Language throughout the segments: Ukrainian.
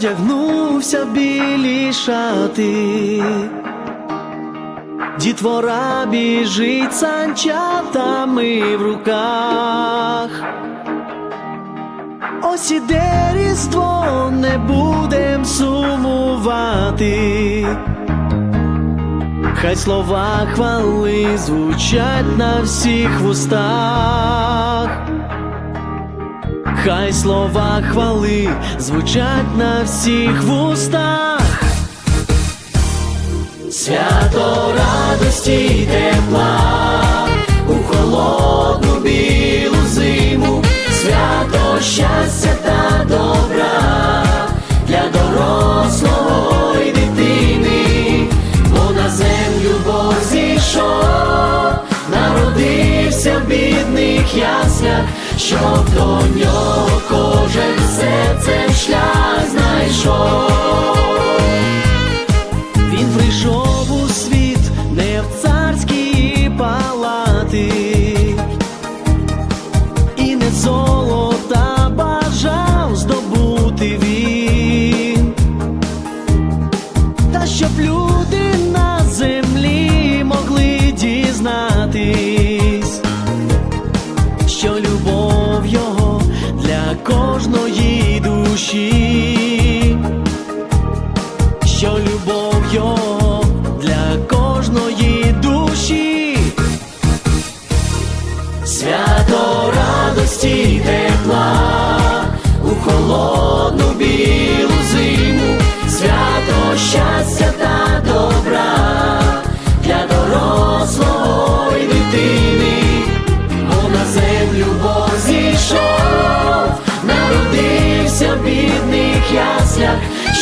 зодягнувся в білі шати. Дітвора біжить санчатами в руках. Ось іде різдво, не будем сумувати. Хай слова хвали звучать на всіх вустах. Хай слова хвали звучать на всіх вустах. Свято радості й тепла у холодну білу зиму, свято щастя та добра для дорослого й дитини, бо на землю Бог зійшов, народився в бідних яслях, щоб до нього кожен серцем шлях знайшов. Він прийшов у світ не в царські палати, і не золота бажав здобути він, та щоб люди кожної душі що любов його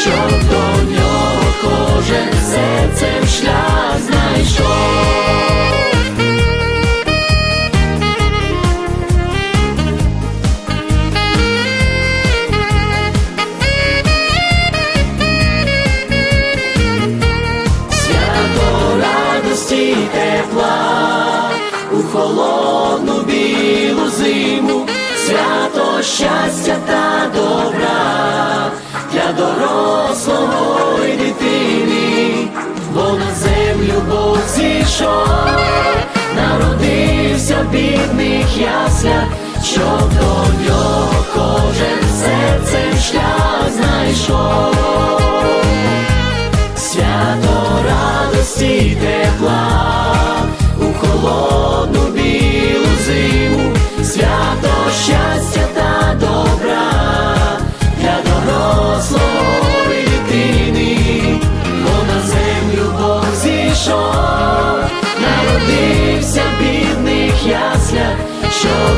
щоб до нього кожен серцем шлях зійшов, народився в бідних яслях, щоб до нього show.